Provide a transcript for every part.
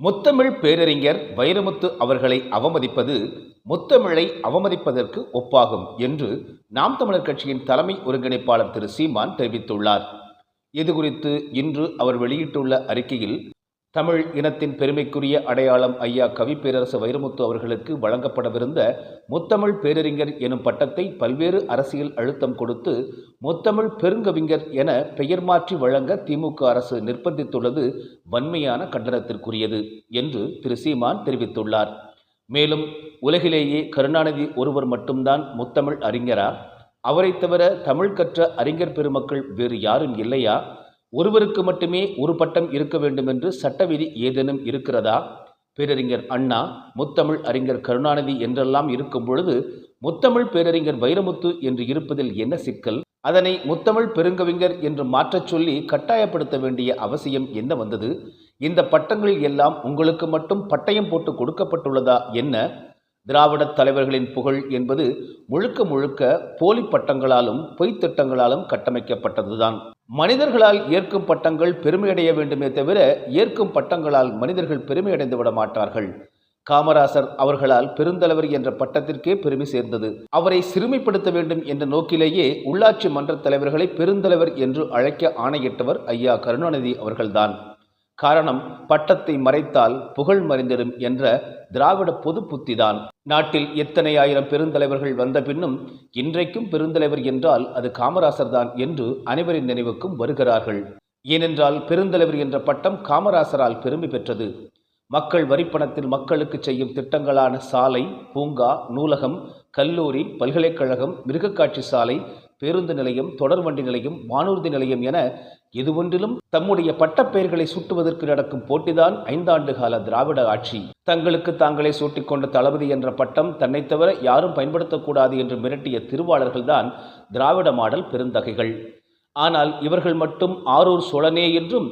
முத்தமிழ் பேரறிஞர் வைரமுத்து அவர்களை அவமதிப்பது முத்தமிழை அவமதிப்பதற்கு ஒப்பாகும் என்று நாம் தமிழர் கட்சியின் தலைமை ஒருங்கிணைப்பாளர் திரு. சீமான் தெரிவித்துள்ளார். இதுகுறித்து இன்று அவர் வெளியிட்டுள்ள அறிக்கையில் தமிழ் இனத்தின் பெருமைக்குரிய அடையாளம் ஐயா கவி பேரரசு வைரமுத்து அவர்களுக்கு வழங்கப்படவிருந்த முத்தமிழ் பேரறிஞர் எனும் பட்டத்தை பல்வேறு அரசியல் அழுத்தம் கொடுத்து முத்தமிழ் பெருங்கவிஞர் என பெயர் மாற்றி வழங்க திமுக அரசு நிர்பந்தித்துள்ளது வன்மையான கண்டனத்திற்குரியது என்று திரு. சீமான் தெரிவித்துள்ளார். மேலும் உலகிலேயே கருணாநிதி ஒருவர் மட்டும்தான் முத்தமிழ் அறிஞரா? அவரைத் தவிர தமிழ் கற்ற அறிஞர் பெருமக்கள் வேறு யாரும் இல்லையா? ஒருவருக்கு மட்டுமே ஒரு பட்டம் இருக்க வேண்டும் என்று சட்டவிதி ஏதேனும் இருக்கிறதா? பேரறிஞர் அண்ணா முத்தமிழ் அறிஞர் கருணாநிதி என்றெல்லாம் இருக்கும் பொழுது முத்தமிழ் பேரறிஞர் வைரமுத்து என்று இருப்பதில் என்ன சிக்கல்? அதனை முத்தமிழ் பெருங்கவிஞர் என்று மாற்றச் சொல்லி கட்டாயப்படுத்த வேண்டிய அவசியம் என்ன வந்தது? இந்த பட்டங்கள் எல்லாம் உங்களுக்கு மட்டும் பட்டயம் போட்டு கொடுக்கப்பட்டுள்ளதா என்ன? திராவிடத் தலைவர்களின் புகழ் என்பது முழுக்க முழுக்க போலி பட்டங்களாலும் பொய்த் திட்டங்களாலும் கட்டமைக்கப்பட்டதுதான். மனிதர்களால் ஏற்கும் பட்டங்கள் பெருமையடைய வேண்டுமே தவிர ஏற்கும் பட்டங்களால் மனிதர்கள் பெருமையடைந்து விட மாட்டார்கள். காமராசர் அவர்களால் பெருந்தலைவர் என்ற பட்டத்திற்கே பெருமை சேர்ந்தது. அவரை சிறுமைப்படுத்த வேண்டும் என்ற நோக்கிலேயே உள்ளாட்சி மன்ற தலைவர்களை பெருந்தலைவர் என்று அழைக்க ஆணையிட்டவர் ஐயா கருணாநிதி அவர்கள்தான். காரணம் பட்டத்தை மறைத்தால் புகழ் மறைந்திடும் என்ற திராவிட பொது புத்திதான். நாட்டில் எத்தனை ஆயிரம் பெருந்தலைவர்கள் வந்த பின்னும் இன்றைக்கும் பெருந்தலைவர் என்றால் அது காமராசர் தான் என்று அனைவரின் நினைவுக்கும் வருகிறார்கள். ஏனென்றால் பெருந்தலைவர் என்ற பட்டம் காமராசரால் பெருமை பெற்றது. மக்கள் வரிப்பணத்தில் மக்களுக்கு செய்யும் திட்டங்களான சாலை பூங்கா நூலகம் கல்லூரி பல்கலைக்கழகம் மிருகக்காட்சி சாலை பேருந்து நிலையம் தொடர்வண்டி நிலையம் வானூர்தி நிலையம் என எதுவொன்றிலும் தம்முடைய பட்டப்பெயர்களை சுட்டுவதற்கு நடக்கும் போட்டிதான் ஐந்தாண்டு கால திராவிட ஆட்சி. தங்களுக்கு தாங்களே சூட்டிக்கொண்ட தளபதி என்ற பட்டம் தன்னைத் தவிர யாரும் பயன்படுத்தக்கூடாது என்று மிரட்டிய திருவாளர்கள்தான் திராவிட மாடல் பெருந்தகைகள். ஆனால் இவர்கள் மட்டும் ஆரூர் சோழனே என்றும்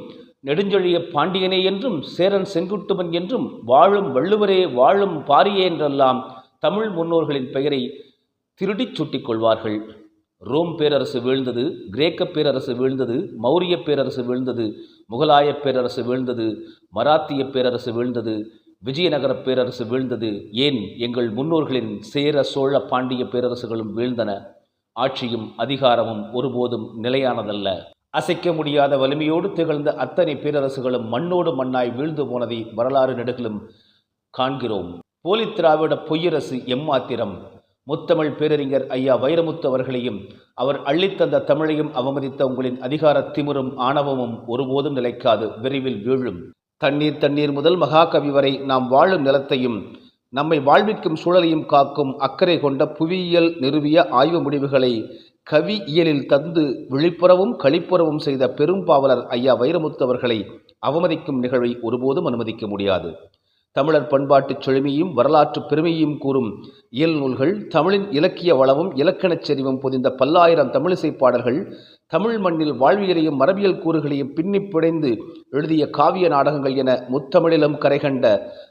நெடுஞ்செழிய பாண்டியனே என்றும் சேரன் செங்குட்டுவன் என்றும் வாழும் வள்ளுவரே வாழும் பாரியே என்றெல்லாம் தமிழ் முன்னோர்களின் பெயரை திருடிச் சுட்டிக் கொள்வார்கள். ரோம் பேரரசு வீழ்ந்தது கிரேக்க பேரரசு வீழ்ந்தது மௌரிய பேரரசு வீழ்ந்தது முகலாய பேரரசு வீழ்ந்தது மராத்திய பேரரசு வீழ்ந்தது விஜயநகர பேரரசு வீழ்ந்தது. ஏன் எங்கள் முன்னோர்களின் சேர சோழ பாண்டிய பேரரசுகளும் வீழ்ந்தன? ஆட்சியும் அதிகாரமும் ஒருபோதும் நிலையானதல்ல. அசைக்க முடியாத வலிமையோடு திகழ்ந்த அத்தனை பேரரசுகளும் மண்ணோடு மண்ணாய் வீழ்ந்து போனதை வரலாறு நெடுகிலும் காண்கிறோம். போலி திராவிட பொய்யரசு எம்மாத்திரம். முத்தமிழ் பேரறிஞர் ஐயா வைரமுத்து அவர்களையும் அவர் அள்ளித்தந்த தமிழையும் அவமதித்த உங்களின் அதிகார திமிரும் ஆணவமும் ஒருபோதும் நிலைக்காது விரைவில் வீழும். தண்ணீர் தண்ணீர் முதல் மகாகவி வரை நாம் வாழும் நிலத்தையும் நம்மை வாழ்விக்கும் சூழலையும் காக்கும் அக்கறை கொண்ட புவியியல் நிறுவிய ஆய்வு முடிவுகளை கவி இயலில் தந்து விழிப்புறவும் களிப்புறவும் செய்த பெரும்பாவலர் ஐயா வைரமுத்து அவர்களை அவமதிக்கும் நிகழ்வை ஒருபோதும் அனுமதிக்க முடியாது. தமிழர் பண்பாட்டுச் செழுமையும் வரலாற்று பெருமையும் கூறும் இயல் நூல்கள் தமிழின் இலக்கிய வளமும் இலக்கணச் செறிவும் பொதிந்த பல்லாயிரம் தமிழிசை பாடல்கள் தமிழ் மண்ணில் வாழ்வியலையும் மரபியல் கூறுகளையும் பின்னி பிணைந்து எழுதிய காவிய நாடகங்கள் என முத்தமிழிலும் கரைகண்ட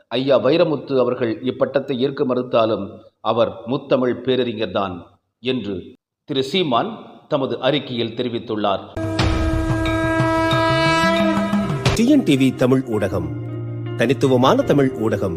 ஐயா வைரமுத்து அவர்கள் இப்பட்டத்தை ஏற்க மறுத்தாலும் அவர் முத்தமிழ் பேரறிஞர்தான் என்று திரு சீமான் தமது அறிக்கையில் தெரிவித்துள்ளார். டிஎன்டிவி தமிழ் ஊடகம் தனித்துவமான தமிழ் ஊடகம்